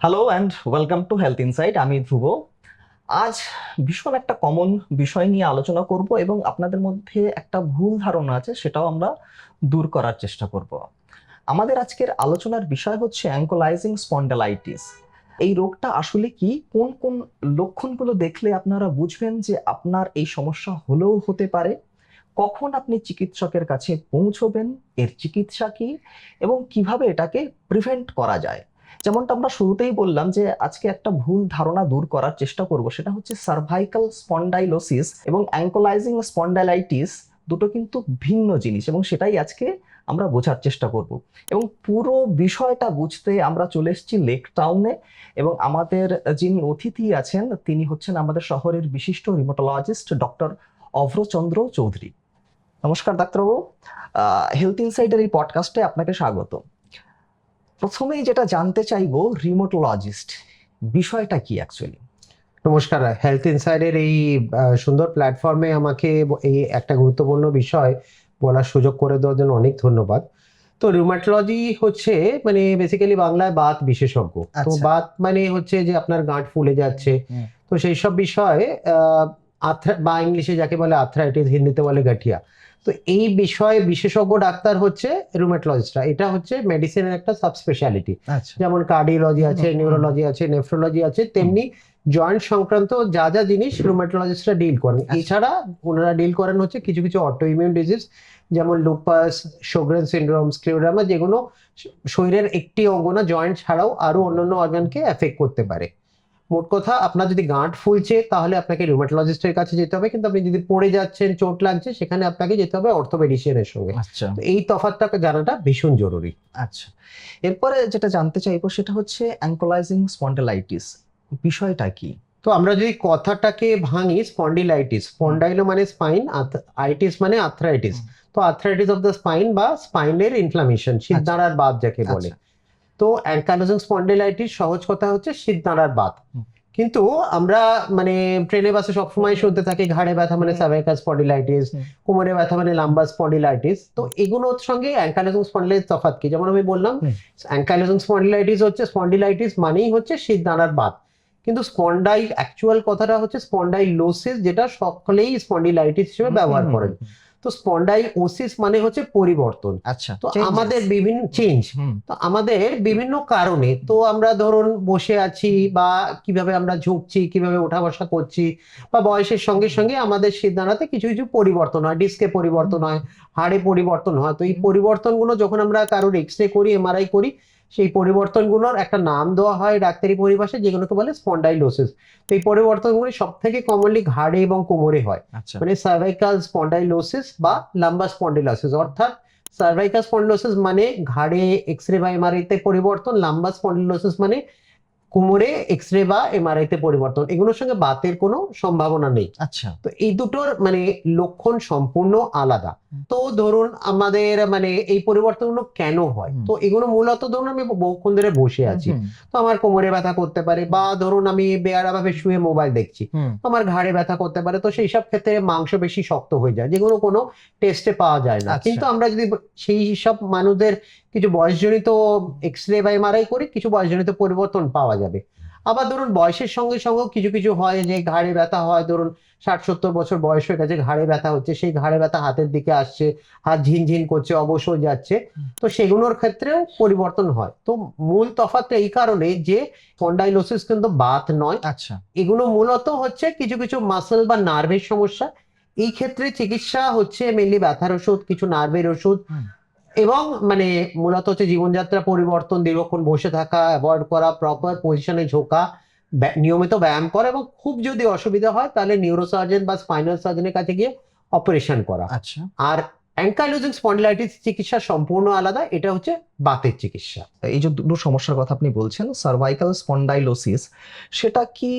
Hello and welcome to health insight আমি ধ্রুব। আজ ভীষণ একটা কমন বিষয় নিয়ে আলোচনা করব এবং আপনাদের মধ্যে একটা ভুল ধারণা আছে, সেটাও আমরা দূর করার চেষ্টা করব। আমাদের আজকের আলোচনার বিষয় হচ্ছে অ্যাঙ্কোলাইজিং স্পন্ডালাইটিস। এই রোগটা আসলে কি? কোন কোন লক্ষণগুলো দেখলে আপনারা বুঝবেন যে আপনার এই সমস্যা হলেও হতে পারে? কখন আপনি চিকিৎসকের কাছে পৌঁছবেন? এর চিকিৎসা কি? এবং কীভাবে এটাকে প্রিভেন্ট করা যায়? যেমনটা আমরা শুরুতেই বললাম যে আজকে একটা ভুল ধারণা দূর করার চেষ্টা করব, সেটা হচ্ছে সার্ভাইকাল স্পন্ডাইলোসিস এবং অ্যাঙ্কোলাইজিং স্পন্ডাইলাইটিস দুটো কিন্তু ভিন্ন জিনিস এবং সেটাই আজকে আমরা বোঝার চেষ্টা করব। এবং পুরো বিষয়টা বুঝতে আমরা চলে এসেছি লেক টাউনে এবং আমাদের যিনি অতিথি আছেন, তিনি হচ্ছেন আমাদের শহরের বিশিষ্ট রিমোটোলজিস্ট ডক্টর অভ্রচন্দ্র চৌধুরী। নমস্কার ডাক্তারবাবু। হেলথ ইনসাইডের এই পডকাস্টে আপনাকে স্বাগত প্রথমেই যেটা জানতে চাইব রিমোটোলজিস্ট বিষয়টা কি অ্যাকচুয়ালি নমস্কার হেলথ ইনসাইডের এই সুন্দর প্ল্যাটফর্মে আমাকে এই একটা গুরুত্বপূর্ণ বিষয় বলার সুযোগ করে দেওয়ার জন্য অনেক ধন্যবাদ। তো রিউমাটোলজি হচ্ছে মানে বেসিক্যালি বাংলায় বাত বিশেষজ্ঞ। তো আচ্ছা। বাত মানে হচ্ছে যে আপনার গাঁট ফুলে যাচ্ছে। তো সেই সব বিষয়ে আথ্রা- বা ইংলিশে যাকে বলে আর্থ্রাইটিস হিন্দিতে বলে গাঠিয়া। তো এই বিষয়ে বিশেষজ্ঞ ডাক্তার হচ্ছে রুমেটোলজিস্টরা এটা হচ্ছে মেডিসিনের একটা সাবস্পেশালিটি আচ্ছা। যেমন কার্ডিওলজি আছে। নিউরোলজি আছে নেফ্রোলজি আছে তেমনি জয়েন্ট সংক্রান্ত যা যা জিনিস রুমেটোলজিস্টরা ডিল করেন। আচ্ছা। এছাড়া ওনারা ডিল করেন হচ্ছে কিছু কিছু অটো ইমিউন ডিজিজ যেমন লুপাস সোগ্রেন সিন্ড্রোম স্ক্লিওড্রামা যেগুলো শরীরের একটি অঙ্গ না জয়েন্ট ছাড়াও আরও অন্যান্য অর্গানকে এফেক্ট করতে পারে। মোট কথা আপনার যদি গাঁট ফুলছে তাহলে আপনাকে রুমেটোলজিস্টের কাছে যেতে হবে। কিন্তু আপনি যদি পড়ে যাচ্ছেন চোট লাগছে সেখানে আপনাকে যেতে হবে অর্থোপেডিশিয়ানের সঙ্গে। আচ্ছা। এই তফাৎটা জানাটা ভীষণ জরুরি। আচ্ছা। এরপরে যেটা জানতে চাইব সেটা হচ্ছে অ্যাঙ্কোলাইজিং স্পন্ডালাইটিস বিষয়টা কি? তো আমরা যদি কথাটাকে ভাঙি স্পন্ডিলাইটিস স্পন্ডাইলো মানে স্পাইন আইটিস মানে আর্থ্রাইটিস তো আর্থ্রাইটিস অফ দ্য স্পাইন বা স্পাইনের ইনফ্লামেশন শীতদাঁড়ার বাদ যাকে বলে। আচ্ছা, তো অ্যাঙ্কালোজিং স্পন্ডিলাইটিস সহজ কথা হচ্ছে শীতদাঁড়ার বাত। হুম। কিন্তু আমরা মানে ট্রেনে বাসে সবসময় শুনতে থাকি ঘাড়ে ব্যথা মানে হুম। সার্ভাইকাল স্পন্ডিলাইটিস কোমরে ব্যথা মানে লাম্বার স্পন্ডিলাইটিস তো এগুলোর সঙ্গে অ্যাঙ্কালোজিং স্পন্ডিলাইটিস তফাৎ কি? যেমন আমি বললাম। অ্যাঙ্কালোজিং স্পন্ডিলাইটিস হচ্ছে স্পন্ডিলাইটিস মানেই হচ্ছে শীতদাঁড়ার বাত। কিন্তু স্পন্ডাই অ্যাকচুয়াল কথাটা হচ্ছে স্পন্ডাইলোসিস যেটা সকলেই স্পন্ডিলাইটিস হিসেবে ব্যবহার করেন। তো স্পন্ডাইওসিস মানে হচ্ছে পরিবর্তন। আচ্ছা তো আমাদের বিভিন্ন চেঞ্জ তো আমাদের বিভিন্ন কারণে তো আমরা ধরুন বসে আছি বা কীভাবে আমরা ঝুঁকছি কীভাবে ওঠা বসা করছি বা বয়সের সঙ্গে সঙ্গে আমাদের সিদ্ধান্তে কিছু কিছু পরিবর্তন হয়। ডিস্কে পরিবর্তন হয় হাড়ে পরিবর্তন হয়। তো এই। পরিবর্তনগুলো যখন আমরা কারোর এক্স রে করি এমআরআই করি সেই পরিবর্তনগুলোর একটা নাম দেওয়া হয় ডাক্তারি পরিভাষায় যেগুলোকে বলে স্পন্ডাইলোসিস তো এই পরিবর্তনগুলি সব থেকে কমনলি ঘাড়ে এবং কোমরে হয়। আচ্ছা। মানে সার্ভাইকাল স্পন্ডাইলোসিস বা লাম্বা স্পন্ডিলোসিস অর্থাৎ সার্ভাইকাল স্পন্ডিলোসিস মানে ঘাড়ে এক্স রে বা এমআরআইতে পরিবর্তন লাম্বা স্পন্ডিলোসিস মানে কোমরে এক্স রে বা এমআরআই তে পরিবর্তন এগুলোর সঙ্গে বাতের কোনো সম্ভাবনা নেই। আচ্ছা। তো এই দুটোর মানে লক্ষণ সম্পূর্ণ আলাদা। তো ধরুন আমাদের মানে এই পরিবর্তনগুলো কেন হয়? তো এগুলো মূলত ধরুন আমি বহুক্ষণ ধরে বসে আছি। তো আমার কোমরে ব্যথা করতে পারে বা ধরুন আমি বেয়ারা ভাবে শুয়ে মোবাইল দেখছি। আমার ঘাড়ে ব্যথা করতে পারে। তো সেই সব ক্ষেত্রে মাংস বেশি শক্ত হয়ে যায়। যেগুলো কোনো টেস্টে পাওয়া যায় না। আচ্ছা। কিন্তু আমরা যদি সেই সব মানুষদের কিছু বয়সজনিত এক্স রে বা এমআরআই করি কিছু বয়সজনিত পরিবর্তন পাওয়া যাবে। আবার ধরুন বয়সের সঙ্গে সঙ্গেও কিছু কিছু হয় যে ঘাড়ে ব্যথা হয় ধরুন ষাট সত্তর বছর বয়স হয়ে গেছে ঘাড়ে ব্যথা হচ্ছে সেই ঘাড়ে ব্যথা হাতের দিকে আসছে হাত ঝিনঝিন করছে অবসর যাচ্ছে। তো সেগুলোর ক্ষেত্রেও পরিবর্তন হয়। তো মূল তফাৎ এই কারণে যে স্পন্ডাইলোসিস কিন্তু বাত নয়। আচ্ছা। এগুলো মূলত হচ্ছে কিছু কিছু মাসেল বা নার্ভের সমস্যা। এই ক্ষেত্রে চিকিৎসা হচ্ছে মেনলি ব্যথার ওষুধ কিছু নার্ভের ওষুধ। এবং মানে মূলত হচ্ছে জীবনযাত্রা পরিবর্তন দীর্ঘক্ষণ বসে থাকা অ্যাভয়েড করা প্রপার পজিশনে ঝোঁকা নিয়মিত ব্যায়াম করা এবং খুব যদি অসুবিধা হয় তাহলে নিউরোসার্জন বা স্পাইনাল সার্জনের কাছে গিয়ে অপারেশন করা। আচ্ছা। আর অ্যাঙ্কাইলোজিং স্পন্ডিলাইটিস চিকিৎসা সম্পূর্ণ আলাদা এটা হচ্ছে বাতের চিকিৎসা। এই যে দুটো সমস্যার কথা আপনি বলছেন সার্ভাইকাল স্পন্ডাইলোসিস সেটা কি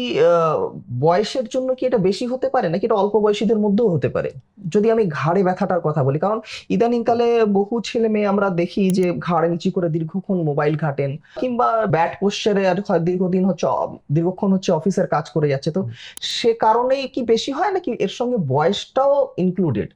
বয়সের জন্য কি এটা বেশি হতে পারে? নাকি এটা অল্প বয়সীদের মধ্যেও হতে পারে? যদি আমি ঘাড়ে ব্যথাটার কথা বলি কারণ ইদানিংকালে বহু ছেলে মেয়ে আমরা দেখি যে ঘাড়ে নিচু করে দীর্ঘক্ষণ মোবাইল ঘাটেন কিংবা ব্যাট পোস্টারে আর দীর্ঘদিন হচ্ছে দীর্ঘক্ষণ হচ্ছে অফিসের কাজ করে যাচ্ছে। তো সে কারণেই কি বেশি হয় নাকি এর সঙ্গে বয়সটাও ইনক্লুডেড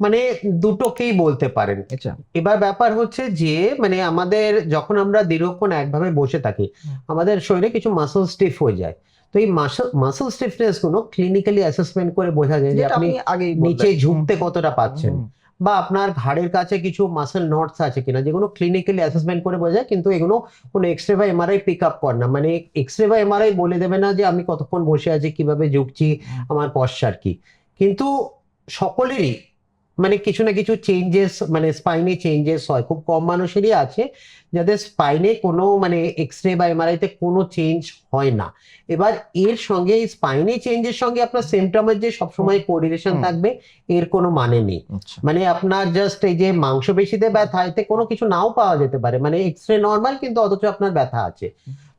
মানে দুটোকেই বলতে পারেন। আচ্ছা। এবার ব্যাপার হচ্ছে যে মানে আমাদের যখন আমরা দীর্ঘক্ষণ একভাবে বসে থাকি আমাদের শরীরে কিছু মাসল স্টিফ হয়ে যায়। তো এই মাসল মাসল স্টিফনেসগুলো ক্লিনিক্যালি অ্যাসেসমেন্ট করে বোঝা যায় যে আপনি আগেই নিচে। ঝুঁকতে কতটা পাচ্ছেন। বা আপনার ঘাড়ের কাছে কিছু মাসেল নটস আছে কিনা যেগুলো ক্লিনিক্যালি অ্যাসেসমেন্ট করে বোঝা যায় কিন্তু এগুলো কোনো এক্স রে বা এমআরআই পিক আপ করে না। মানে এক্স রে বা এমআরআই বলে দেবে না যে আমি কতক্ষণ বসে আছি কীভাবে ঝুঁকছি। আমার পশ্চার কি? কিন্তু সকলেরই মানে কিছু না কিছু চেঞ্জেস মানে স্পাইনে চেঞ্জেস হয়। খুব কম মানুষেরই আছে যাদের স্পাইনে কোনো মানে এক্স রে বা এমআরআই তে কোনো চেঞ্জ হয় না। এবার এর সঙ্গে এই স্পাইনে চেঞ্জের সঙ্গে আপনার সিমটমের যে সবসময় কোরিলেশন থাকবে এর কোনো মানে নেই। আচ্ছা। মানে আপনার জাস্ট এই যে মাংসপেশিতে ব্যথা এতে কোনো কিছু নাও পাওয়া যেতে পারে। মানে এক্স রে নর্মাল কিন্তু অথচ আপনার ব্যথা আছে।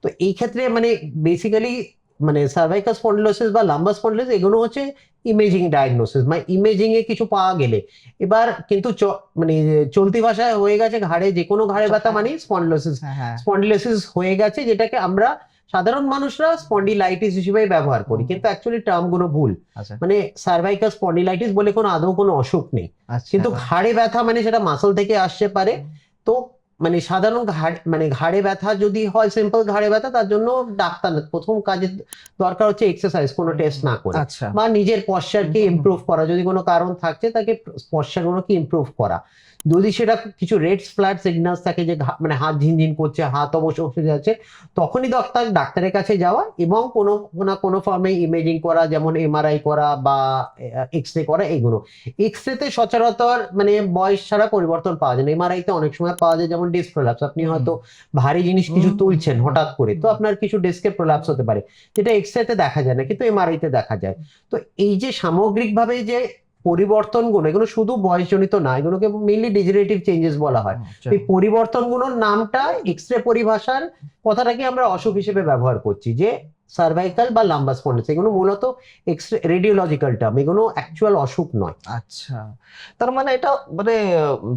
তো এই ক্ষেত্রে মানে বেসিক্যালি মানে সার্ভাইকাল স্পন্ডিলোসিস বা লাম্বার স্পন্ডিলোসিস এগুলো হচ্ছে ইমেজিং ডায়াগনোসিস মানে ইমেজিং এ কিছু পাওয়া গেলে। এবার কিন্তু মানে চলতি ভাষায় হয়ে গেছে ঘাড়ে যে কোনো ঘাড়ে ব্যথা মানে স্পন্ডিলোসিস স্পন্ডিলোসিস হয়ে গেছে যেটাকে আমরা সাধারণ মানুষরা স্পন্ডিলাইটিস হিসেবে ব্যবহার করি। কিন্তু অ্যাকচুয়ালি টার্মগুলো ভুল। আচ্ছা। মানে সার্ভাইকাল স্পন্ডিলাইটিস বলে কোনো আদৌ কোনো অসুখ নেই। আচ্ছা। কিন্তু ঘাড়ে ব্যথা মানে সেটা মাসল থেকে আসতে পারে। তো মানে সাধারণ ঘাড় মানে ঘাড়ে ব্যথা যদি হয় সিম্পল ঘাড়ে ব্যথা তার জন্য ডাক্তার প্রথম কাজের দরকার হচ্ছে এক্সারসাইজ কোনো টেস্ট না করে। আচ্ছা। বা নিজের পশ্চারকে। ইমপ্রুভ করা যদি কোনো কারণ থাকছে তাকে পশ্চারগুলোকে ইমপ্রুভ করা। যদি সেটা কিছু রেড ফ্ল্যাট সিগন্যালস থাকে যে মানে হাত ঝিনঝিন করছে হাত অবশ্য যাচ্ছে তখনই ডাক্তার ডাক্তারের কাছে যাওয়া এবং কোনো না কোনো ফর্মে ইমেজিং করা যেমন এমআরআই করা বা এক্স রে করা এগুলো। এক্স রেতে সচরাচর মানে বয়স ছাড়া পরিবর্তন পাওয়া যায় না। এমআরআই তে অনেক সময় পাওয়া যায় যেমন ডিস্ক প্রলাপস আপনি হয়তো ভারী জিনিস কিছু তুলছেন হঠাৎ করে তো আপনার কিছু ডিস্কে প্রলাপস হতে পারে। যেটা এক্স রেতে দেখা যায় না কিন্তু এমআরআই তে দেখা যায়। তো এই যে সামগ্রিকভাবে যে পরিবর্তনগুলো এগুলো শুধু বয়সজনিত না এগুলোকে মেইনলি ডিজেনারেটিভ চেঞ্জেস বলা হয় আচ্ছা। এই পরিবর্তনগুলোর নামটা এক্সরে পরিভাষার কথাটাকে আমরা অসুখ হিসেবে ব্যবহার করছি যে সার্ভাইকাল বা লাম্বার স্পন্ডিস এগুলো মূলত রেডিওলজিক্যাল টার্ম এগুলো অ্যাকচুয়াল অসুখ নয়। আচ্ছা তার মানে এটা মানে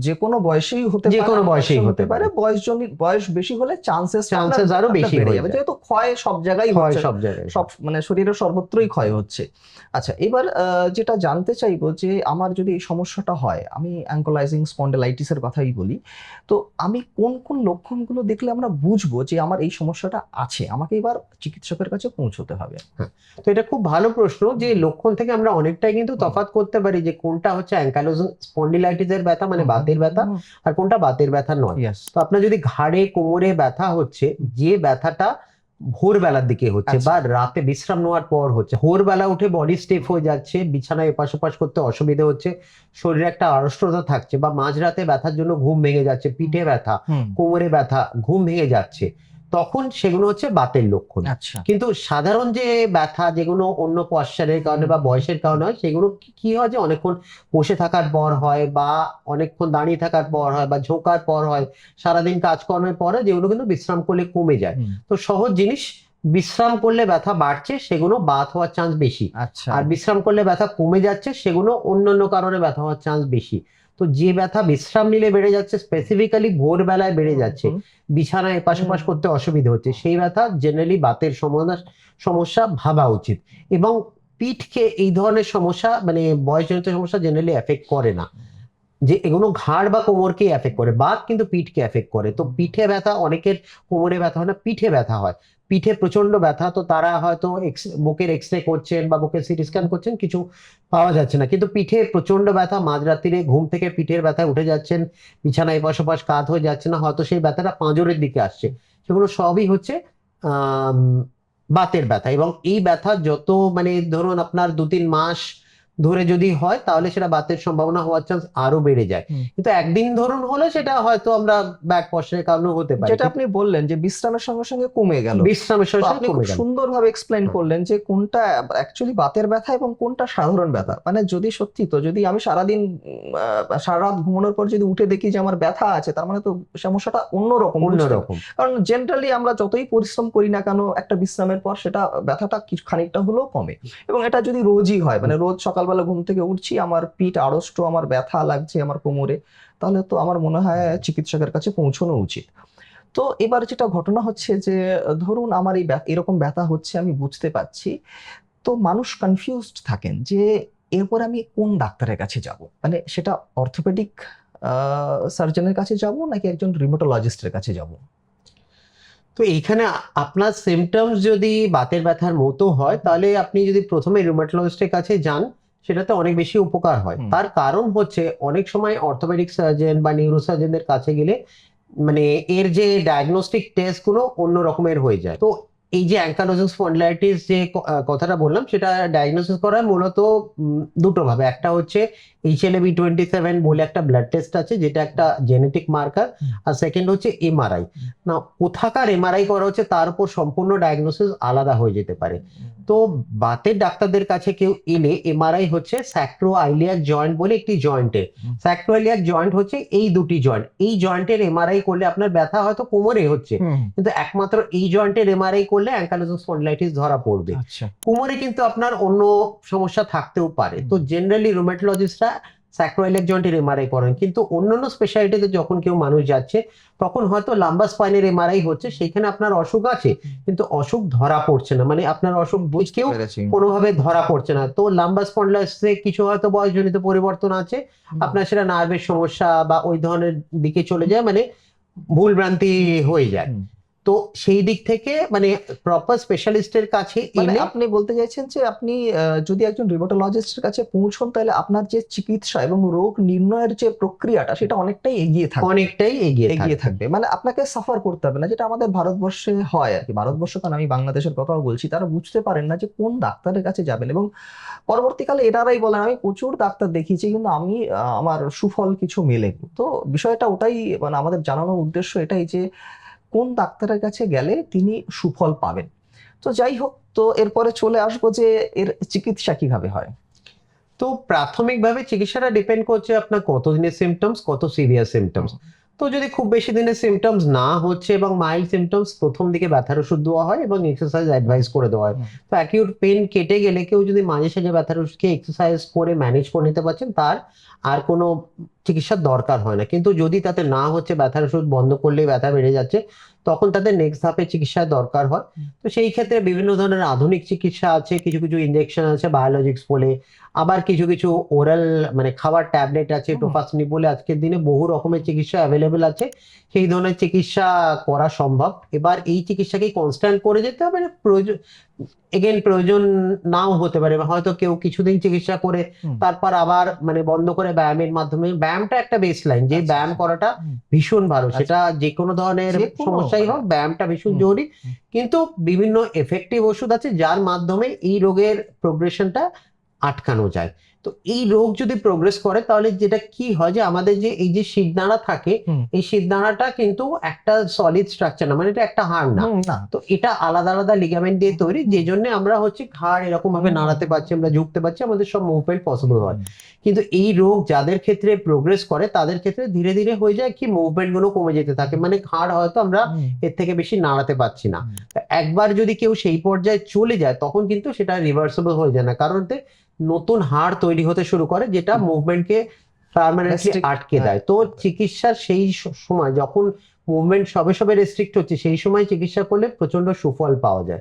যে কোনো বয়সেই হতে যে কোনো বয়সেই হতে পারে। বয়স জনিত বয়স বেশি হলে চান্সেস Chances আরও বেশি হয়ে যাবে। যেহেতু ক্ষয় সব জায়গায় হয় সব জায়গায়। সব মানে শরীরের সর্বত্রই ক্ষয় হচ্ছে। আচ্ছা এবার যেটা জানতে চাইব যে আমার যদি এই সমস্যাটা হয় আমি অ্যাঙ্কোলাইজিং স্পন্ডেলাইটিসের কথাই বলি তো আমি কোন কোন লক্ষণগুলো দেখলে আমরা বুঝব যে আমার এই সমস্যাটা আছে? আমাকে এবার চিকিৎসকের কাছে পৌঁছতে হবে। তো এটা খুব ভালো প্রশ্ন যে লক্ষণ থেকে আমরা অনেকটাই কিন্তু তফাৎ করতে পারি যে কোনটা হচ্ছে অ্যাঙ্কালোজিং স্পন্ডিলাইটিসের ব্যথা মানে বাতের ব্যথা আর কোনটা বাতের ব্যথা নয়। তো আপনার যদি ঘাড়ে কোমরে ব্যথা হচ্ছে যে ব্যথাটা ভোরবেলার দিকে হচ্ছে আচ্ছা। বা রাতে বিশ্রাম নেওয়ার পর হচ্ছে ভোরবেলা উঠে বডি স্টেপ হয়ে যাচ্ছে বিছানায় এপাশ ওপাশ করতে অসুবিধা হচ্ছে শরীরে একটা আড়ষ্টতা থাকছে বা মাঝরাতে ব্যথার জন্য ঘুম ভেঙে যাচ্ছে পিঠে ব্যথা কোমরে ব্যথা ঘুম ভেঙে যাচ্ছে তখন সেগুলো হচ্ছে বাতের লক্ষণ। আচ্ছা। কিন্তু সাধারণ যে ব্যথা যেগুলো অন্য পশ্চারের কারণে বা বয়সের কারণে হয় সেগুলো কি- হয় যে অনেকক্ষণ বসে থাকার পর হয় বা অনেকক্ষণ দাঁড়িয়ে থাকার পর হয় বা ঝোঁকার পর হয় সারাদিন কাজকর্মের পরে যেগুলো কিন্তু বিশ্রাম করলে কমে যায়। তো সহজ জিনিস বিশ্রাম করলে ব্যথা বাড়ছে সেগুলো বাত হওয়ার চান্স বেশি। আচ্ছা। আর বিশ্রাম করলে ব্যথা কমে যাচ্ছে সেগুলো অন্যান্য কারণে ব্যথা হওয়ার চান্স বেশি। তো যে ব্যথা বিশ্রাম নিলে বেড়ে যাচ্ছে স্পেসিফিক্যালি ভোরবেলায় বেড়ে যাচ্ছে। বিছানায় এপাশ ওপাশ করতে অসুবিধা হচ্ছে। সেই ব্যথা জেনারেলি বাতের সমস্যা সমস্যা ভাবা উচিত। এবং পিঠকে এই ধরনের সমস্যা মানে বয়সজনিত সমস্যা জেনারেলি এফেক্ট করে না। যে এগুলো ঘাড় বা কোমরকে এফেক্ট করে, বাত কিন্তু পিঠকে এফেক্ট করে। তো পিঠে ব্যথা, অনেকের কোমরে ব্যথা হয় না, পিঠে ব্যথা হয়। পিঠে প্রচণ্ড ব্যথা, তো তারা হয়তো এক্স- বুকের এক্স রে করছেন বা বুকের সিটি স্ক্যান করছেন, কিছু পাওয়া যাচ্ছে না। কিন্তু পিঠে প্রচণ্ড ব্যথা, মাঝরাত্রিরে ঘুম থেকে পিঠের ব্যথায় উঠে যাচ্ছেন, বিছানায় ওপাশ কাত হয়ে যাচ্ছে না, হয়তো সেই ব্যথাটা পাঁজরের দিকে আসছে। সেগুলো সবই হচ্ছে বাতের ব্যথা। এবং এই ব্যথা যত মানে ধরুন আপনার দু তিন মাস ধরে যদি হয় তাহলে সেটা বাতের সম্ভাবনা হওয়ার চান্স আরও বেড়ে যায়। কিন্তু একদিন ধরুন হলে সেটা হয়তো আমরা ব্যাক পশ্চারের কারণেও হতে পারে। যেটা আপনি বললেন যে বিশ্রামের সঙ্গে সঙ্গে কমে গেল। বিশ্রামের সঙ্গে আপনি কমে গেল। সুন্দরভাবে এক্সপ্লেইন করলেন যে কোনটা অ্যাকচুয়ালি বাতের ব্যথা এবং কোনটা সাধারণ ব্যথা। মানে যদি সত্যি তো যদি আমি সারাদিন সারা রাত ঘুমানোর পর যদি উঠে দেখি যে আমার ব্যথা আছে তার মানে তো সমস্যাটা অন্যরকম। অন্যরকম। কারণ জেনারেলি আমরা যতই পরিশ্রম করি না কেন একটা বিশ্রামের পর সেটা ব্যথাটা কিছু খানিকটা হলেও কমে। এবং এটা যদি রোজই হয় মানে রোজ সকালবেলা ঘুম থেকে উঠছি আমার পিঠ আড়ষ্ট আমার ব্যথা লাগছে আমার কোমরে তাহলে তো আমার মনে হয় চিকিৎসকের কাছে পৌঁছানো উচিত। তো এবার যেটা ঘটনা হচ্ছে যে ধরুন আমার এই এরকম ব্যথা হচ্ছে আমি বুঝতে পারছি তো মানুষ কনফিউজড থাকেন যে এরপর আমি কোন ডাক্তারের কাছে যাব? মানে সেটা অর্থোপেডিক সার্জনের কাছে যাব নাকি একজন রিমোটোলজিস্টের কাছে যাব? তো এইখানে আপনার সিমটমস যদি বাতের ব্যথার মতো হয় তাহলে আপনি যদি প্রথমে রিউমাটোলজিস্টের কাছে যান সেটাতে অনেক বেশি উপকার হয়। তার কারণ হচ্ছে অনেক সময় অর্থোপেডিক সার্জন বা নিউরোসার্জনদের কাছে গেলে মানে এর যে ডায়াগনস্টিক টেস্টগুলো অন্য রকমের হয়ে যায়। তো এই যে অ্যাঙ্কালোজিস স্পন্ডলাইটিস যে কথাটা বললাম সেটা ডায়াগনোসিস করা হয় মূলত দুটো ভাবে। একটা হচ্ছে এইচএলএবি টোয়েন্টি সেভেন বলে একটা ব্লাড টেস্ট আছে যেটা একটা জেনেটিক মার্কার আর সেকেন্ড হচ্ছে এমআরআই না কোথাকার এমআরআই করা হচ্ছে তার উপর সম্পূর্ণ ডায়াগনোসিস আলাদা হয়ে যেতে পারে। তো বাতের ডাক্তারদের কাছে কেউ এলে এমআরআই হচ্ছে স্যাক্রো আইলিয়াক জয়েন্ট বলে একটি জয়েন্টের। স্যাক্রো আইলিয়াক জয়েন্ট হচ্ছে এই দুটি জয়েন্ট এই জয়েন্টের এমআরআই করলে আপনার ব্যথা হয়তো কোমরে হচ্ছে। কিন্তু একমাত্র এই জয়েন্টের এমআরআই করলে অ্যাঙ্কালোজিস স্পন্ডলাইটিস ধরা পড়বে। আচ্ছা। কোমরে কিন্তু আপনার অন্য সমস্যা থাকতেও পারে। তো জেনারেলি রুমেটোলজিস্টরা স্যাক্রোইলেক জয়েন্টের এমআরআই করেন। কিন্তু অন্যান্য স্পেশালিটিতে যখন কেউ মানুষ যাচ্ছে তখন হয়তো লাম্বা স্পাইনের এমআরআই হচ্ছে সেখানে আপনার অসুখ আছে। কিন্তু অসুখ ধরা পড়ছে না। মানে আপনার অসুখ পেরেছি। কোনোভাবে ধরা পড়ছে না। তো লাম্বা স্পন্ডলাইসে কিছু হয়তো বয়সজনিত পরিবর্তন আছে। আপনার সেটা নার্ভের সমস্যা বা ওই ধরনের দিকে চলে যায় মানে ভুল ভ্রান্তি হয়ে যায়। তো সেই দিক থেকে মানে প্রপার স্পেশালিস্টের কাছে মানে আপনি বলতে চাইছেন যে আপনি যদি একজন রিমোটোলজিস্টের কাছে পৌঁছন তাহলে আপনার যে চিকিৎসা এবং রোগ নির্ণয়ের যে প্রক্রিয়াটা সেটা অনেকটাই এগিয়ে থাকবে। অনেকটাই এগিয়ে এগিয়ে থাকবে। মানে আপনাকে সাফার করতে হবে না যেটা আমাদের ভারতবর্ষে হয় আর কি। ভারতবর্ষ কারণ আমি বাংলাদেশের কথাও বলছি তারা বুঝতে পারেন না যে কোন ডাক্তারের কাছে যাবেন। এবং পরবর্তীকালে এনারাই বলেন আমি প্রচুর ডাক্তার দেখিয়েছি কিন্তু আমি আমার সুফল কিছু মেলে তো বিষয়টা ওটাই মানে আমাদের জানানোর উদ্দেশ্য এটাই যে কোন ডাক্তারের কাছে গেলে তিনি সুফল পাবেন? তো যাই হোক তো এরপরে চলে আসব যে এর চিকিৎসা কীভাবে হয়। তো প্রাথমিকভাবে চিকিৎসাটা ডিপেন্ড করছে আপনার কত দিনের সিমটমস কত সিভিয়ার সিমটমস তো যদি খুব বেশি দিনের সিমটমস না হচ্ছে এবং মাইল্ড সিমটমস প্রথম দিকে ব্যথার ওষুধ দেওয়া হয় এবং এক্সারসাইজ অ্যাডভাইস করে দেওয়া হয়। তো অ্যাকিউট পেন কেটে গেলে কেউ যদি মাঝে সাঝে ব্যথার ওষুধকে এক্সারসাইজ করে ম্যানেজ করে নিতে পারছেন তার আর কোনো চিকিৎসার দরকার হয় না। কিন্তু যদি তাতে না হচ্ছে ব্যথার ওষুধ বন্ধ করলেই ব্যথা বেড়ে যাচ্ছে তখন তাদের নেক্সট ধাপে চিকিৎসার দরকার হয়। তো সেই ক্ষেত্রে বিভিন্ন ধরনের আধুনিক চিকিৎসা আছে কিছু কিছু ইনজেকশন আছে বায়োলজিক্স বলে আবার কিছু কিছু ওরাল মানে খাবার ট্যাবলেট আছে। টোফাসনি বলে আজকের দিনে বহু রকমের চিকিৎসা অ্যাভেলেবেল আছে। সেই ধরনের চিকিৎসা করা সম্ভব। এবার এই চিকিৎসাকে কনস্ট্যান্ট করে যেতে হবে প্রয়োজন এগেন প্রয়োজন নাও হতে পারে হয়তো কেউ কিছুদিন চিকিৎসা করে তারপর আবার মানে বন্ধ করে ব্যায়ামের মাধ্যমে ব্যায়ামটা একটা বেস লাইন যে আচ্ছা, ব্যায়াম আচ্ছা। করাটা ভীষণ ভালো আচ্ছা। সেটা যে কোনো ধরনের সমস্যাই হোক মানে- ব্যায়ামটা ভীষণ জরুরি। কিন্তু বিভিন্ন এফেক্টিভ ওষুধ আছে যার মাধ্যমে এই রোগের প্রোগ্রেশনটা আটকানো যায়। তো এই রোগ যদি প্রোগ্রেস করে তাহলে যেটা কি হয় যে আমাদের যে এই যে শীতদাঁড়া থাকে। এই শীতদাঁড়াটা কিন্তু একটা সলিড স্ট্রাকচার না মানে এটা একটা হাড় না। তো এটা আলাদা আলাদা লিগামেন্ট দিয়ে তৈরি যে জন্য আমরা হচ্ছে ঘাড় এরকম ভাবে নাড়াতে পারছি আমরা ঝুঁকতে পারছি আমাদের সব মুভমেন্ট পসিবল হয়। কিন্তু এই রোগ যাদের ক্ষেত্রে প্রোগ্রেস করে তাদের ক্ষেত্রে ধীরে ধীরে হয়ে যায় কি মুভমেন্টগুলো কমে যেতে থাকে। মানে ঘাড় হয়তো আমরা এর থেকে বেশি নাড়াতে পারছি না। একবার যদি কেউ সেই পর্যায়ে চলে যায় তখন কিন্তু সেটা রিভার্সেবল হয়ে যায় না। কারণ নতুন হাড় তৈরি হতে শুরু করে যেটা মুভমেন্টকে পার্মানেন্টলি আটকে দেয়। তো চিকিৎসার সেই সময় যখন মুভমেন্ট সবে সবে রেস্ট্রিক্ট হচ্ছে সেই সময় চিকিৎসা করলে প্রচণ্ড সুফল পাওয়া যায়।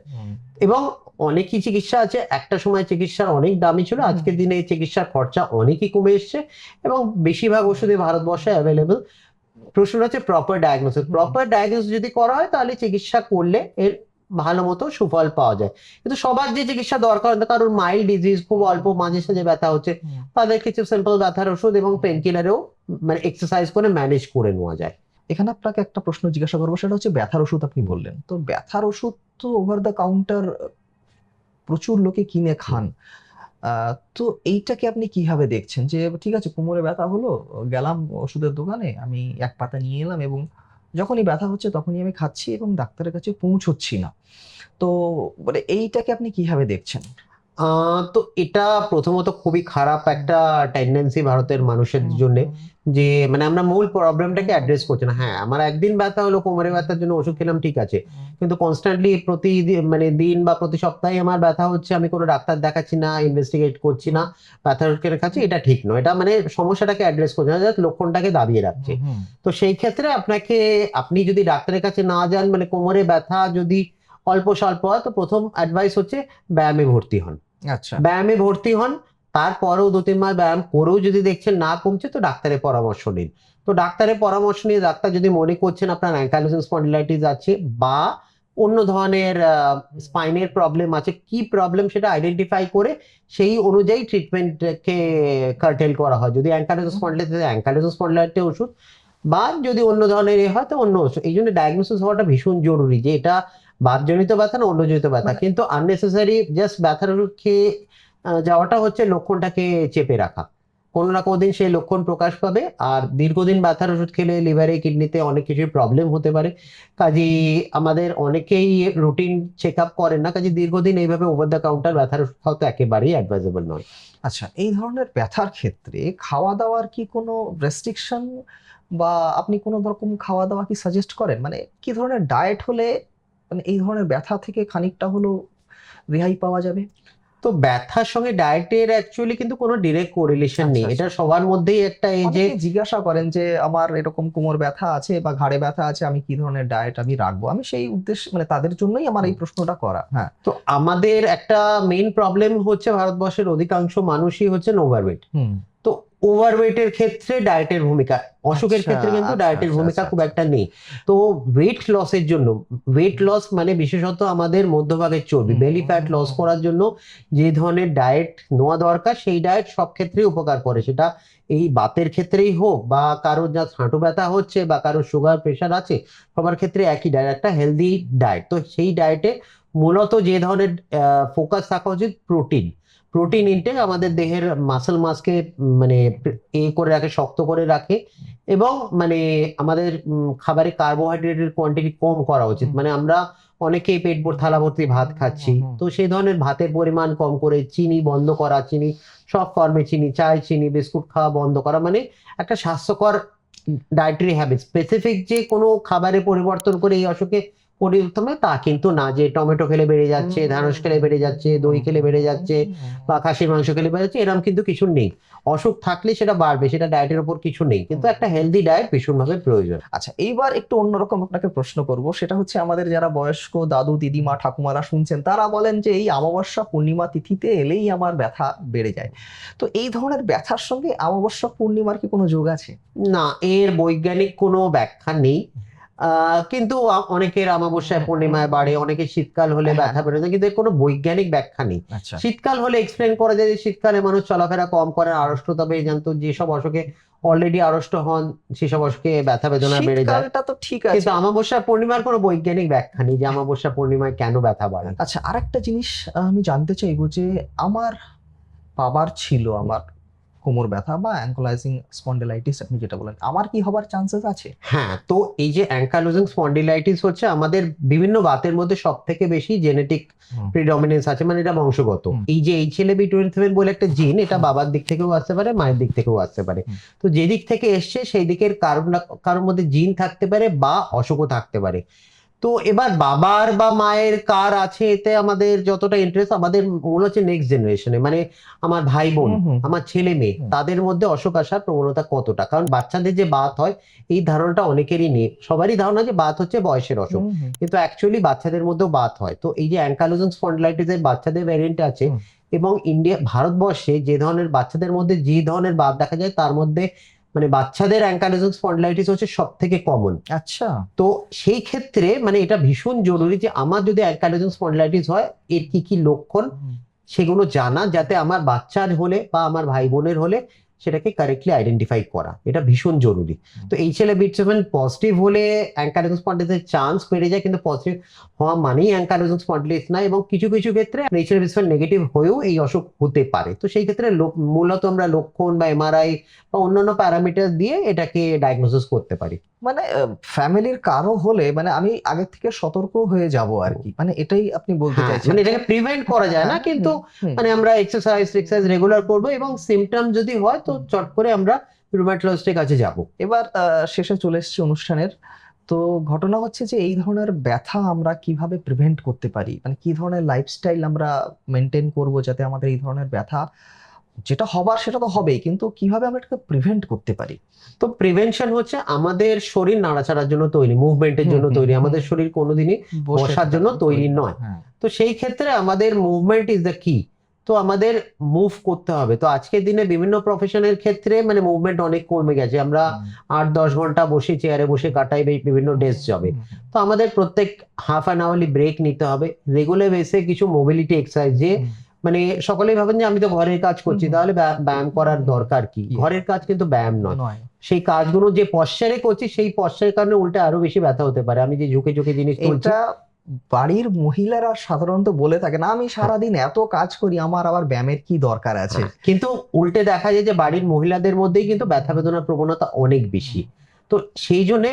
এবং অনেকই চিকিৎসা আছে। একটা সময় চিকিৎসার অনেক দামি ছিল আজকের দিনে এই চিকিৎসার খরচা অনেকই কমে এসছে এবং বেশিরভাগ ওষুধে ভারতবর্ষে অ্যাভেলেবল প্রশ্ন হচ্ছে প্রপার ডায়াগনোসিস প্রপার ডায়াগনোসিস যদি করা হয় তাহলে চিকিৎসা করলে এর ভালো মতো সুফল পাওয়া যায়। কিন্তু সবার যে চিকিৎসা দরকার কারোর মাইল্ড ডিজিজ খুব অল্প মাঝে সাঝে ব্যথা হচ্ছে তাদের কিছু সিম্পল ব্যথার ওষুধ এবং পেন কিলারেও মানে এক্সারসাইজ করে ম্যানেজ করে নেওয়া যায়। এখানে আপনাকে একটা প্রশ্ন জিজ্ঞাসা করব সেটা হচ্ছে ব্যথার ওষুধ আপনি বললেন। তো ব্যথার ওষুধ তো ওভার দ্য কাউন্টার প্রচুর লোকে কিনে খান। তো এইটাকে আপনি কীভাবে দেখছেন? যে ঠিক আছে কোমরে ব্যথা হলো গেলাম ওষুধের দোকানে আমি এক পাতা নিয়ে এলাম এবং যখনই ব্যথা হচ্ছে তখনই আমি খাচ্ছি এবং ডাক্তারের কাছে পৌঁছচ্ছি না। তো মানে এইটাকে আপনি কীভাবে দেখছেন? তো এটা প্রথমত খুবই খারাপ একটা টেন্ডেন্সি ভারতের মানুষের জন্য যে মানে আমরা মূল প্রবলেমটাকে অ্যাড্রেস করছি না। হ্যাঁ আমার একদিন ব্যথা হলো কোমরে ব্যথার জন্য ওষুধ খেলাম ঠিক আছে। কিন্তু কনস্ট্যান্টলি প্রতি মানে দিন বা প্রতি সপ্তাহে আমার ব্যথা হচ্ছে আমি কোনো ডাক্তার দেখাচ্ছি না ইনভেস্টিগেট করছি না ব্যথা ওষুধ খাচ্ছি এটা ঠিক নয়। এটা মানে সমস্যাটাকে অ্যাড্রেস করছে না জাস্ট লক্ষণটাকে দাবিয়ে রাখছে। তো সেই ক্ষেত্রে আপনাকে আপনি যদি ডাক্তারের কাছে না যান মানে কোমরে ব্যথা যদি অল্প স্বল্প হয় তো প্রথম অ্যাডভাইস হচ্ছে ব্যায়ামে ভর্তি হন। আচ্ছা। ব্যায়ামে ভর্তি হন, তারপরেও দু তিন মাস ব্যায়াম করেও যদি দেখছেন না কমছে, তো ডাক্তারের পরামর্শ নিন। তো ডাক্তারের পরামর্শ নিয়ে ডাক্তার যদি মনে করছেন আপনার অ্যাঙ্কালোজিং স্পন্ডিলাইটিস আছে বা অন্য ধরনের স্পাইনের প্রবলেম আছে, কি প্রবলেম সেটা আইডেন্টিফাই করে সেই অনুযায়ী ট্রিটমেন্টকে কার্টেল করা হয়। যদি অ্যাঙ্কালোজিং স্পন্ডিলাইটিস অ্যাঙ্কালোজিং স্পন্ডিলাইটিস ওষুধ বা যদি অন্য ধরনের এ হয়, তো অন্য ওষুধ। এই জন্য ডায়াগনোসিস হওয়াটা ভীষণ জরুরি যে এটা বাতজনিত ব্যথা না অন্যজনিত ব্যথা? মানে- কিন্তু আননেসেসারি জাস্ট ব্যথার খেয়ে যাওয়াটা হচ্ছে লক্ষণটাকে চেপে রাখা। কোনো না কোনো দিন সেই লক্ষণ প্রকাশ পাবে। আর দীর্ঘদিন ব্যথার ওষুধ খেলে লিভারে কিডনিতে অনেক কিছুর প্রবলেম হতে পারে। কাজেই আমাদের অনেকেই রুটিন চেক আপ করেন না। কাজে দীর্ঘদিন এইভাবে ওভার দ্য কাউন্টার ব্যথার ওষুধ খাওয়া তো একেবারেই অ্যাডভাইজেবল নয়। আচ্ছা এই ধরনের ব্যথার ক্ষেত্রে খাওয়া দাওয়ার কি কোনো রেস্ট্রিকশন বা আপনি কোনো রকম খাওয়া দাওয়া কি সাজেস্ট করেন? মানে কি ধরনের ডায়েট হলে মানে এই ধরনের ব্যথা থেকে খানিকটা হলো রেহাই পাওয়া যাবে? তো ব্যথার সঙ্গে ডায়েটের অ্যাকচুয়ালি কিন্তু কোনো ডিরেক্ট কোরিলেশন নেই। আচ্ছা, এটা সবার মধ্যেই একটা এই যে জিজ্ঞাসা করেন যে আমার এরকম কোমর ব্যথা আছে বা ঘাড়ে ব্যথা আছে আমি কি ধরনের ডায়েট আমি রাখব? আমি সেই উদ্দেশ্য মানে তাদের জন্যই আমার এই প্রশ্নটা করা হ্যাঁ। তো আমাদের একটা মেইন প্রবলেম হচ্ছে ভারতবর্ষের অধিকাংশ মানুষই হচ্ছে ওভারওয়েট ওভারওয়েটের ক্ষেত্রে ডায়েটের ভূমিকা অসুখের আচ্ছা, ক্ষেত্রে কিন্তু ডায়েটের আচ্ছা, ভূমিকা আচ্ছা, খুব একটা নেই। তো ওয়েট লসের জন্য ওয়েট লস মানে বিশেষত আমাদের মধ্যভাগের চর্বি বেলি ফ্যাট লস করার জন্য যে ধরনের ডায়েট নেওয়া দরকার সেই ডায়েট সব ক্ষেত্রেই উপকার করে। সেটা এই বাতের ক্ষেত্রেই হোক বা কারোর যা হাঁটু ব্যথা হচ্ছে বা কারোর সুগার প্রেশার আছে সবার ক্ষেত্রে একই ডায়েট একটা হেলদি ডায়েট তো সেই ডায়েটে মূলত যে ধরনের ফোকাস থাকা উচিত প্রোটিন প্রোটিন ইনটেক আমাদের দেহের মাসল মাসকে মানে এ করে রাখে শক্ত করে রাখে এবং মানে আমাদের খাবারে কার্বোহাইড্রেটের কোয়ান্টিটি কম করা উচিত। মানে আমরা অনেকেই পেট ভর থালা ভর্তি ভাত খাচ্ছি। তো সেই ধরনের ভাতের পরিমাণ কম করে চিনি বন্ধ করা চিনি সব ফর্মে চিনি চায় চিনি বিস্কুট খাওয়া বন্ধ করা মানে একটা স্বাস্থ্যকর ডায়েটারি হ্যাবিট স্পেসিফিক যে কোনো খাবারে পরিবর্তন করে এই অসুখে হয় তা কিন্তু না যে টমেটো খেলে বেড়ে যাচ্ছে ধানস খেলে বেড়ে যাচ্ছে দই খেলে বেড়ে যাচ্ছে বা খাসির মাংস খেলে বেড়ে যাচ্ছে এরকম কিন্তু কিছু নেই। অসুখ থাকলে সেটা বাড়বে সেটা ডায়েটের উপর কিছু নেই। কিন্তু একটা হেলদি ডায়েট ভীষণভাবে প্রয়োজন। আচ্ছা এইবার একটু অন্যরকম আপনাকে প্রশ্ন করব সেটা হচ্ছে আমাদের যারা বয়স্ক দাদু দিদিমা ঠাকুমারা শুনছেন তারা বলেন যে এই অমাবস্যা পূর্ণিমা তিথিতে এলেই আমার ব্যথা বেড়ে যায়। তো এই ধরনের ব্যথার সঙ্গে অমাবস্যা পূর্ণিমার কি কোনো যোগ আছে? না এর বৈজ্ঞানিক কোনো ব্যাখ্যা নেই। কিন্তু অনেকের অমাবস্যায় পূর্ণিমায় বাড়ে অনেকে শীতকাল হলে হ্যাঁ। ব্যথা বেড়ে যায় কিন্তু এর কোনো বৈজ্ঞানিক ব্যাখ্যা নেই। আচ্ছা। শীতকাল হলে এক্সপ্লেন করা যায় যে শীতকালে মানুষ চলাফেরা কম করেন আড়ষ্টতা বেড়ে যান তো যেসব অসুখে অলরেডি আড়ষ্ট হন সেসব অসুখে ব্যথা বেদনা বেড়ে যায়। শীতকালটা তো ঠিক আছে। কিন্তু অমাবস্যা পূর্ণিমার কোনো বৈজ্ঞানিক ব্যাখ্যা নেই যে অমাবস্যা পূর্ণিমায় কেন ব্যথা বাড়ে। আচ্ছা আরেকটা জিনিস আমি জানতে চাইব যে আমার বাবার ছিল আমার কোমর ব্যথা বা অ্যাঙ্কোলাইজিং স্পন্ডিলাইটিস আপনি যেটা বলেন আমার কি হবার চান্সেস আছে? হ্যাঁ তো এই যে অ্যাঙ্কালোজিং স্পন্ডিলাইটিস হচ্ছে আমাদের বিভিন্ন বাতের মধ্যে সব থেকে বেশি জেনেটিক প্রিডমিনেন্স আছে মানে এটা বংশগত। এই যে H L B twenty seven বলে একটা জিন এটা বাবার দিক থেকেও আসতে পারে মায়ের দিক থেকেও আসতে পারে। তো যে দিক থেকে এসছে সেই দিকের কারণ না কারোর মধ্যে জিন থাকতে পারে বা অসুখও থাকতে পারে। তো এবার বাবার বা মায়ের কার আছে এতে আমাদের যতটা ইন্টারেস্ট আমাদের মনে হচ্ছে নেক্সট জেনারেশনে মানে আমার ভাই বোন। আমার ছেলে মেয়ে তাদের মধ্যে অসুখ আসার প্রবণতা কতটা? কারণ বাচ্চাদের যে বাত হয় এই ধারণাটা অনেকেরই নেই। সবারই ধারণা যে বাত হচ্ছে বয়সের অসুখ। কিন্তু অ্যাকচুয়ালি বাচ্চাদের মধ্যেও বাত হয়। তো এই যে অ্যাঙ্কালোজন স্পন্ডিলাইটিসের বাচ্চাদের ভ্যারিয়েন্ট আছে এবং ইন্ডিয়া ভারতবর্ষে যে ধরনের বাচ্চাদের মধ্যে যে ধরনের বাত দেখা যায় তার মধ্যে মানে বাচ্চাদের অ্যাঙ্কালোজন স্পন্ডলাইটিস হচ্ছে সব থেকে কমন আচ্ছা। তো সেই ক্ষেত্রে মানে এটা ভীষণ জরুরি যে আমার যদি অ্যাঙ্কালোজন স্পন্ডলাইটিস হয় এর কি কি লক্ষণ সেগুলো জানা যাতে আমার বাচ্চার হলে বা আমার ভাই বোনের হলে সেটাকে কারেক্টলি আইডেন্টিফাই করা। এটা ভীষণ জরুরি। তো এই ছেলে বিট সেভেন পজিটিভ হলে অ্যাঙ্কারেজন স্পন্ডিলাইটিসের চান্স বেড়ে যায়, কিন্তু পজিটিভ হওয়া মানেই অ্যাঙ্কারেজন স্পন্ডিলিস না এবং কিছু কিছু ক্ষেত্রে এই ছেলে বিটসেভেন নেগেটিভ হয়েও এই অসুখ হতে পারে। তো সেই ক্ষেত্রে মূলত আমরা লক্ষণ বা এমআরআই বা অন্যান্য প্যারামিটার দিয়ে এটাকে ডায়াগনোসিস করতে পারি। মানে ফ্যামিলির কারও হলে মানে আমি আগে থেকে সতর্ক হয়ে যাব আর কি। মানে এটাই আপনি বলতে হ্যাঁ, চাইছেন। মানে এটাকে প্রিভেন্ট করা যায় না হ্যাঁ, কিন্তু মানে আমরা এক্সারসাইজ এক্সারসাইজ রেগুলার করব এবং সিমটম যদি হয় তো চট করে আমরা রুমাটোলজিস্টের কাছে যাব। এবার শেষে চলে এসেছি অনুষ্ঠানের। তো ঘটনা হচ্ছে যে এই ধরনের ব্যথা আমরা কীভাবে প্রিভেন্ট করতে পারি? মানে কি ধরনের লাইফস্টাইল আমরা মেনটেন করব যাতে আমাদের এই ধরনের ব্যথা যেটা হবার সেটা তো হবেই কিন্তু কীভাবে আমরা এটাকে প্রিভেন্ট করতে পারি? তো প্রিভেনশন হচ্ছে আমাদের শরীর নাড়াচাড়ার জন্য তৈরি মুভমেন্টের জন্য তৈরি। আমাদের শরীর কোনোদিনই বসার জন্য তৈরি নয়। হ্যাঁ। তো সেই ক্ষেত্রে আমাদের মুভমেন্ট ইজ দ্য কি তো আমাদের মুভ করতে হবে। তো আজকের দিনে বিভিন্ন প্রফেশনের ক্ষেত্রে মানে মুভমেন্ট অনেক কমে গেছে। আমরা আট দশ ঘণ্টা বসে চেয়ারে বসে কাটাই বিভিন্ন ডেস্ক জবে তো আমাদের প্রত্যেক হাফ অ্যান আওয়ারলি ব্রেক নিতে হবে। রেগুলার বেসে কিছু মোবিলিটি এক্সারসাইজ যে মানে সকলেই ভাবেন যে আমি তো ঘরের কাজ করছি তাহলে ব্যায়া- ব্যায়াম করার দরকার কি? ঘরের কাজ কিন্তু ব্যায়াম নয়। সেই কাজগুলো যে পশ্চারে করছি সেই পশ্চারের কারণে উল্টে আরও বেশি ব্যথা হতে পারে। আমি যে ঝুঁকে ঝুঁকে জিনিস তুলছি। এটা বাড়ির মহিলারা সাধারণত বলে থাকে না আমি সারাদিন এত কাজ করি আমার আবার ব্যায়ামের কি দরকার আছে? কিন্তু উল্টে দেখা যায় যে বাড়ির মহিলাদের মধ্যেই কিন্তু ব্যথা বেদনার প্রবণতা অনেক বেশি। তো সেই জন্য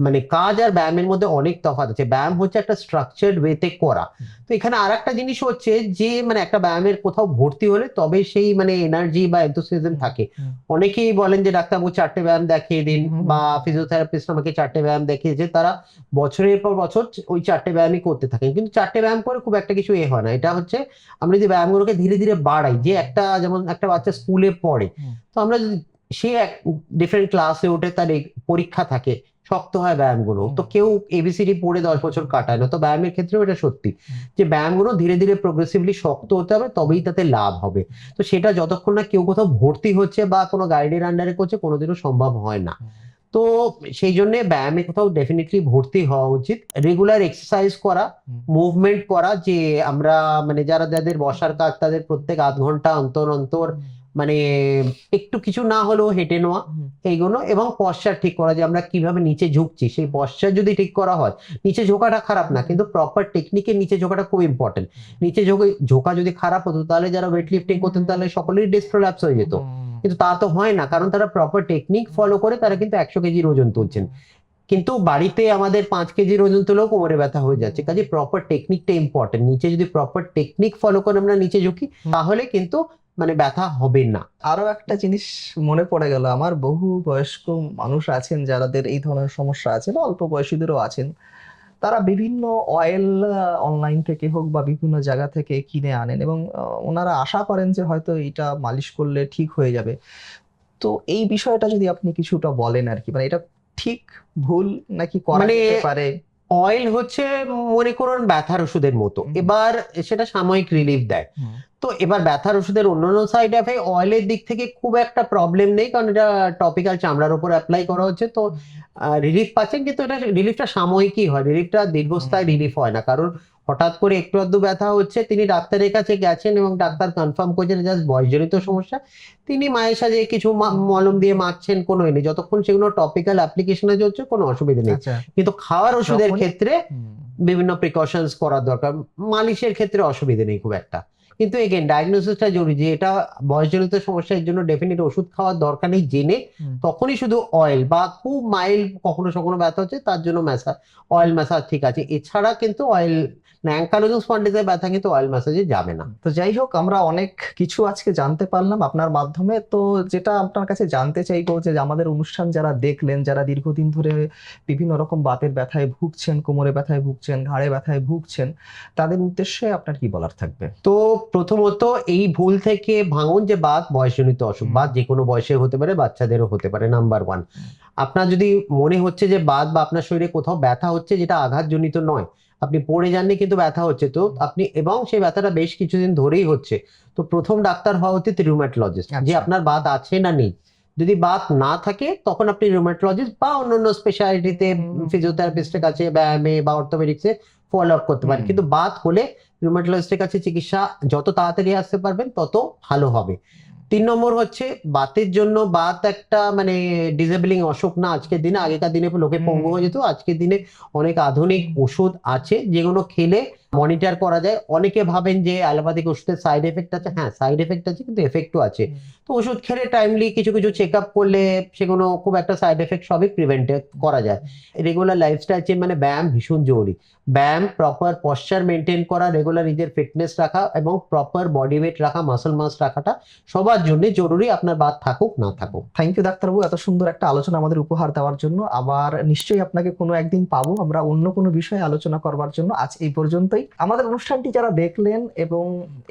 মানে কাজ আর ব্যায়ামের মধ্যে অনেক তফাৎ আছে। ব্যায়াম হচ্ছে একটা স্ট্রাকচার্ড ওয়েতে করা। তো এখানে আর একটা জিনিস হচ্ছে যে মানে একটা ব্যায়ামের কোথাও ভর্তি হলে তবে সেই মানে এনার্জি বা এনথুসিয়াজম থাকে। অনেকেই বলেন যে ডাক্তারবাবু চারটে ব্যায়াম দেখিয়ে দিন বা ফিজিওথেরাপিস্ট আমাকে চারটে ব্যায়াম দেখিয়েছে তারা বছরের পর বছর ওই চারটে ব্যায়ামই করতে থাকেন। কিন্তু চারটে ব্যায়াম করে খুব একটা কিছু এ হয় না। এটা হচ্ছে আমরা যদি ব্যায়ামগুলোকে ধীরে ধীরে বাড়াই যে একটা যেমন একটা বাচ্চা স্কুলে পড়ে তো আমরা যদি সে এক ডিফারেন্ট ক্লাসে ওঠে তার পরীক্ষা থাকে শক্ত হয় ব্যায়ামগুলো। তো কেউ এবিসিডি পড়ে দশ বছর কাটায় না। তো ব্যায়ামের ক্ষেত্রেও এটা সত্যি। যে ব্যায়ামগুলো ধীরে ধীরে প্রোগ্রেসিভলি শক্ত হতে হবে তবেই তাতে লাভ হবে। তো সেটা যতক্ষণ না কেউ কোথাও ভর্তি হচ্ছে বা কোনো গাইডের আন্ডারে করছে কোনোদিনও সম্ভব হয় না। তো সেই জন্য ব্যায়ামে কোথাও ডেফিনেটলি ভর্তি হওয়া উচিত। রেগুলার এক্সারসাইজ করা মুভমেন্ট করা যে আমরা মানে যারা যাদের বসার কাজ তাদের প্রত্যেক আধ ঘণ্টা অন্তর অন্তর মানে একটু কিছু না হলেও হেঁটে নেওয়া এইগুলো এবং পশ্চার ঠিক করা যে আমরা কীভাবে নিচে ঝুঁকছি। সেই পশ্চার যদি ঠিক করা হয় নিচে ঝোঁকাটা খারাপ না কিন্তু প্রপার টেকনিকে নিচে ঝোঁকাটা খুব ইম্পর্টেন্ট নিচে ঝোঁকে ঝোঁকা যদি খারাপ হতো তাহলে যারা ওয়েট লিফটিং করতেন তাহলে সকলেরই ডিসপ্রোল্যাপস হয়ে যেত। কিন্তু তা তো হয় না কারণ তারা প্রপার টেকনিক ফলো করে তারা কিন্তু একশো কেজির ওজন তুলছেন। কিন্তু বাড়িতে আমাদের পাঁচ কেজির ওজন তুলেও কোমরে ব্যথা হয়ে যাচ্ছে। কাজে প্রপার টেকনিকটা ইম্পর্টেন্ট নিচে যদি প্রপার টেকনিক ফলো করে আমরা নিচে ঝুঁকি তাহলে কিন্তু মানে ব্যথা হবে না। আরও একটা জিনিস মনে পড়ে গেল আমার বহু বয়স্ক মানুষ আছেন যাদের এই ধরনের সমস্যা আছে বা অল্প বয়সীদেরও আছেন। তারা বিভিন্ন অয়েল অনলাইন থেকে হোক বা বিভিন্ন জায়গা থেকে কিনে আনেন এবং ওনারা আশা করেন যে হয়তো এটা মালিশ করলে ঠিক হয়ে যাবে। তো এই বিষয়টা যদি আপনি কিছুটা বলেন আর কি মানে এটা ঠিক ভুল নাকি করা মানে যেতে পারে? অয়েল হচ্ছে মনে করুন ব্যথার ওষুধের মতো। এবার সেটা সাময়িক রিলিফ দেয়। তো এবার ব্যথার ওষুধের অন্যান্য সাইড এফেক্ট অয়েলের দিক থেকে খুব একটা প্রবলেম নেই কারণ এটা টপিক্যাল চামড়ার উপর অ্যাপ্লাই করা হচ্ছে। তো রিলিফ পাচ্ছেন কিন্তু এটা রিলিফটা সাময়িকই হয়। রিলিফটা দীর্ঘস্থায়ী রিলিফ হয় না। কারণ হঠাৎ করে একটু আধটু ব্যথা হচ্ছে তিনি ডাক্তারের কাছে গেছেন এবং ডাক্তার কনফার্ম করেছেন জাস্ট বয়সজনিত সমস্যা। তিনি মায়ের সাথে কিছু মলম দিয়ে মাখছেন কোনো নেই যতক্ষণ সেগুলো টপিক্যাল অ্যাপ্লিকেশনে চলছে কোনো অসুবিধা নেই। আচ্ছা। কিন্তু খাওয়ার ওষুধের ক্ষেত্রে বিভিন্ন প্রিকশনস করার দরকার। মালিশের ক্ষেত্রে অসুবিধা নেই খুব একটা। কিন্তু এগেন ডায়াগনোসিসটা জরুরি। যে এটা বয়সজনিত সমস্যা এর জন্য ডেফিনেট ওষুধ খাওয়ার দরকার নেই জেনে তখনই শুধু অয়েল বা খুব মাইল্ড কখনো কখনো ব্যথা হচ্ছে তার জন্য ম্যাসাজ অয়েল ম্যাসাজ ঠিক আছে। এছাড়া কিন্তু অয়েল অ্যাঙ্কালোজিং স্পন্ডিসের ব্যথা কিন্তু অয়েল ম্যাসাজে যাবে না। তো যাই হোক আমরা অনেক কিছু আজকে জানতে পারলাম আপনার মাধ্যমে। তো যেটা আপনার কাছে জানতে চাইব যে আমাদের অনুষ্ঠান যারা দেখলেন যারা দীর্ঘদিন ধরে বিভিন্ন রকম বাতের ব্যথায় ভুগছেন কোমরে ব্যথায় ভুগছেন ঘাড়ে ব্যথায় ভুগছেন তাদের উদ্দেশ্যে আপনার কি বলার থাকবে? তো প্রথমত এই ভুল থেকে ভাঙুন যে বাত বয়সজনিত অসুখ। বাত যে কোনো বয়সে হতে পারে বাচ্চাদেরও হতে পারে নাম্বার ওয়ান আপনার যদি মনে হচ্ছে যে বাত বা আপনার শরীরে কোথাও ব্যথা হচ্ছে যেটা আঘাতজনিত নয় আপনি পড়ে যাননি কিন্তু ব্যথা হচ্ছে তো আপনি এবং সেই ব্যথাটা বেশ কিছুদিন ধরেই হচ্ছে। তো প্রথম ডাক্তার হওয়া উচিত রিউম্যাটোলজিস্ট যে আচ্ছা। আপনার বাত আছে না নেই। যদি বাত না থাকে তখন আপনি রিউম্যাটোলজিস্ট বা অন্যান্য স্পেশালিটিতে ফিজিওথেরাপিস্টের কাছে ব্যায়ামে বা অর্থোপেডিক্সে ফলো আপ করতে পারেন। কিন্তু বাত হলে রিউম্যাটোলজিস্টের কাছে চিকিৎসা যত তাড়াতাড়ি আসতে পারবেন তত ভালো হবে। তিন নম্বর হচ্ছে বাতের জন্য বাত একটা মানে ডিসেবলিং অসুখ না আজকের দিনে আগেকার দিনে লোকে পঙ্গু হয়ে যেত আজকের দিনে অনেক আধুনিক ওষুধ আছে যেগুলো খেলে মনিটর করা যায়। অনেকে ভাবেন যে অ্যালোপ্যাথিক ওষুধের সাইড এফেক্ট আছে। হ্যাঁ সাইড এফেক্ট আছে কিন্তু এফেক্টও আছে। তো ওষুধ খেলে টাইমলি কিছু কিছু চেক আপ করলে সেগুলো খুব একটা সাইড এফেক্ট সবই প্রিভেন্ট করা যায়। রেগুলার লাইফস্টাইল চেঞ্জ মানে ব্যায়াম ভীষণ জরুরি। ব্যায়াম প্রপার পশ্চার মেনটেন করা রেগুলার নিজের ফিটনেস রাখা এবং প্রপার বডি ওয়েট রাখা মাসল মাস রাখাটা সবার জন্য জরুরি। আপনার বাদ থাকুক না থাকুক। থ্যাংক ইউ ডাক্তারবাবু। এত সুন্দর একটা আলোচনা আমাদের উপহার দেওয়ার জন্য। আবার নিশ্চয়ই আপনাকে কোনো একদিন পাবো। আমরা অন্য কোনো বিষয়ে আলোচনা করবার জন্য আজ এই পর্যন্তই আমাদের অনুষ্ঠানটি যারা দেখলেন এবং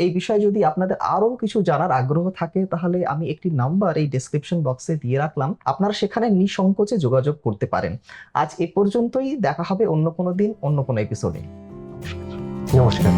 এই বিষয়ে যদি আপনাদের আরও কিছু জানার আগ্রহ থাকে, তাহলে আমি একটি নাম্বার এই ডিসক্রিপশন বক্সে দিয়ে রাখলাম। আপনারা সেখানে নিঃসংকোচে যোগাযোগ করতে পারেন। আজ এ পর্যন্তই, দেখা হবে অন্য কোনো দিন, অন্য কোনো এপিসোডে নমস্কার।